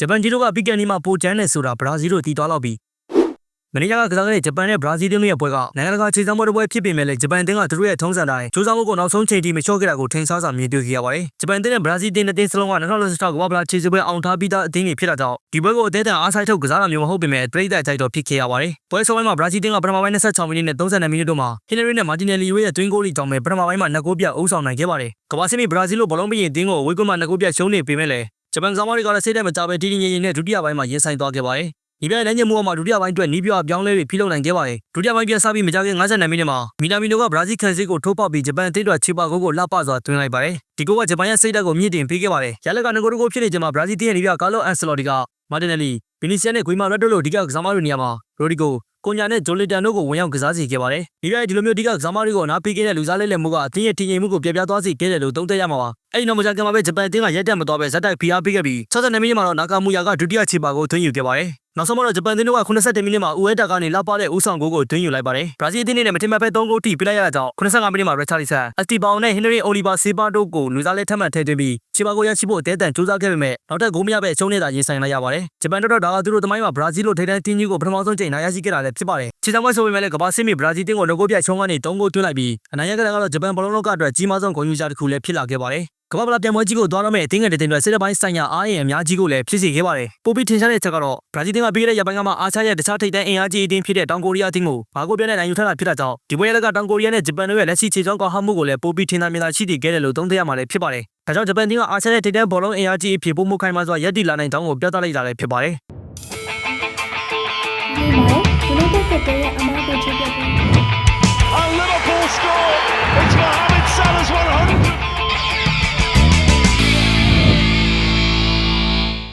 ဂျပန်ဂျီရိုကပြီးကန်နီမှာပိုချမ်းတယ်ဆိုတာဘရာဇီးတို့တည်သွားတော့ပြီးမနေ့ကကစားခဲ့တဲ့ဂျပန်နဲ့ဘရာဇီးတင်းတို့ရဲ့ပွဲကနိုင်ငံတကာခြေစမ်းပွဲတစ်ပွဲဖြစ်ပေမဲ့လည်းဂျပန်တင်းကသူတို့ရဲ့ထုံးစံတိုင်းစူးစမ်းမှုကိုနောက်ဆုံးချိန်ထိမလျှော့ခဲ့တာကိုထင်ရှားစွာမြင်တွေ့ခဲ့ရပါတယ်ဂျပန်တင်းနဲ့ဘရာဇီးတင်းတဲ့တင်းစလုံးက2016ကမ္ဘာ့ဖလားခြေစပွဲအောင်ထားပြီးသားအသင်းတွေဖြစ်တာကြောင့်ဒီပွဲကိုအသေးအံအားဆိုင်ထုတ်ကစားတာမျိုးမဟုတ်ပေမဲ့ပြည်သက်ကြိုက်တော့ဖြစ်ခဲ့ရပါတယ်ပွဲဆောပိုင်းမှာဘရာဇီးတင်းကပထမပိုင်း26မိနစ်နဲ့32မိနစ်တို့မှာဟင်နရီနဲ့မာတင်နယ်လီရဲ့တွင်းဂိုးတွေကြောင့်ပဲပထမပိုင်းမှာနှစ်ဂိုးပြအုပ်ဆောင်နိုင်ခဲ့ပါတယ်ကမ္ဘာစစ်မီဘရာဇီးလိုဘောလုံးပြီးရင်တင်းကိုအဝေးကွင်းမှာနှစ်ဂိုးပြရှုံးနေပေမဲ့လည်း ဂျပန်ကစားမတွေကလည်းစိတ်ထဲမကြပဲတီးတီးငြိမ်ငြိမ်နဲ့ဒုတိယပိုင်းမှာရင်ဆိုင်သွားခဲ့ပါတယ်ဒီပြိုင်လမ်းညမှုမှာဒုတိယပိုင်းအတွက်နီးပြအပြောင်းလဲတွေပြုလုပ်နိုင်ခဲ့ပါတယ်ဒုတိယပိုင်းပြန်စားပြီးမကြခင်52မိနစ်မှာမီနာမီနိုကဘရာဇီးခန်စစ်ကိုထိုးပေါက်ပြီးဂျပန်အသင်းတော်ချီပါဂိုးကိုလှပစွာသွင်းလိုက်ပါတယ်ဒီဂိုးကဂျပန်ရဲ့စိတ်ဓာတ်ကိုမြင့်တင်ပေးခဲ့ပါတယ်ရလက်ကငကိုတကိုဖြစ်နေချိန်မှာဘရာဇီးတင်းရဲ့နီးပြကာလိုအန်ဆလော်တီကမာတင်နယ်လီဗီနီစီယန်နဲ့ဂွီမာရက်တိုလိုဒီကကစားမတွေနေရာမှာရိုဒီဂိုကွန်ညာနဲ့ဂျိုလီတန်တို့ကိုဝင်ရောက်ကစားစီခဲ့ပါတယ်။ဒီပြိုင်ဒီလိုမျိုးဒီကကစားမတွေကိုအနာပေးခဲ့တဲ့လူစားလဲလဲမှုကအသင်းရဲ့ထင်မြင်မှုကိုပြပြသွားစေခဲ့တယ်လို့သုံးသပ်ရမှာပါ။အဲဒီနောက်မကြခင်မှာပဲဂျပန်အသင်းကရက်တက်မသွားပဲဇက်တိုက်ဖိအားပေးခဲ့ပြီး62မိနစ်မှာတော့နာကာမူယာကဒုတိယချီပါကိုသွင်းယူခဲ့ပါတယ်။နောက်ဆုံးမှာတော့ဂျပန်အသင်းတို့က82မိနစ်မှာဦးအဲတာကနေလှပတဲ့ဦးဆောင်ဂိုးကိုသွင်းယူလိုက်ပါတယ်။ဘရာဇီးအသင်းနဲ့မထင်မှတ်ပဲ3ဂိုးထိပေးလိုက်ရတာကြောင့်85မိနစ်မှာရက်ချာလီဆန်အစတီဘောင်နဲ့ဟင်နရီအိုလီဗာဆေးပါတို့ကိုလူစားလဲထပ်မံထည့်သွင်းပြီးချီပါကိုရရှိဖို့အသေးအံစူးစမ်းခဲ့ပေမဲ့နောက်ထပ်ဂိုးမရပဲအရှုံးနေတာရင်ဆိုင်လိုက်ရပါတယ်။ဂျပန်တို့တော့ဒါကသူတို့တမိုင်းမှာဘရာဇီးလိုထိပ်တန်းတင်းကြီးကိုပထမဆုံးချိန်နိုင်ရရှိခဲ့တာလည်းဖြစ်ပါတယ်။ခြေစမ်းပွဲဆိုပေမဲ့လည်းကမ္ဘာစစ်မီဘရာဇီးတင်းကိုငိုးပြချုံးကနေ3ဂိုးသွင်းလိုက်ပြီးအနိုင်ရခဲ့တာကတော့ဂျပန်ဘောလုံးလောကအတွက်ကြီးမားဆုံးဂုဏ်ယူစရာတစ်ခုလည်းဖြစ်လာခဲ့ပါတယ်။ ကမ္ဘာပလာပြန်ပွဲကြီးကိုသွားတော့မဲ့အသင်းငယ်တဲ့တင်တွေစစ်တပ်ပိုင်းဆိုင်ရာအားရင်အများကြီးကိုလည်းဖြစ်စေခဲ့ပါတယ်။ပိုပြီးထင်ရှားတဲ့ချက်ကတော့ဘရာဇီးတင်းကပြီးခဲ့တဲ့ရပိုင်းကမှအာချရဲ့တခြားထိပ်တန်းအင်အားကြီးအသင်းဖြစ်တဲ့တောင်ကိုရီးယားအသင်းကိုဘာကိုပြတဲ့နိုင်ယူထားတာဖြစ်တာကြောင့်ဒီပွဲရက်ကတောင်ကိုရီးယားနဲ့ဂျပန်တို့ရဲ့လက်ရှိခြေချောင်းကောင်းဟမှုကိုလည်းပိုပြီးထင်သာမြင်သာရှိတည်ခဲ့တယ်လို့သုံးသပ်ရမှာလည်းဖြစ်ပါတယ်။ဒါကြောင့်ဂျပန်တင်းကအာချရဲ့ထိပ်တန်းဘောလုံးအင်အားကြီးအဖြစ်ပုံမှုခိုင်းမှစွာရက်တီလာနိုင်တောင်းကိုပြသလိုက်တာလည်းဖြစ်ပါတယ်။ဒီမှာယူနိုက်တက်ကတဲ့ရဲ့အမားကိုချပြပေး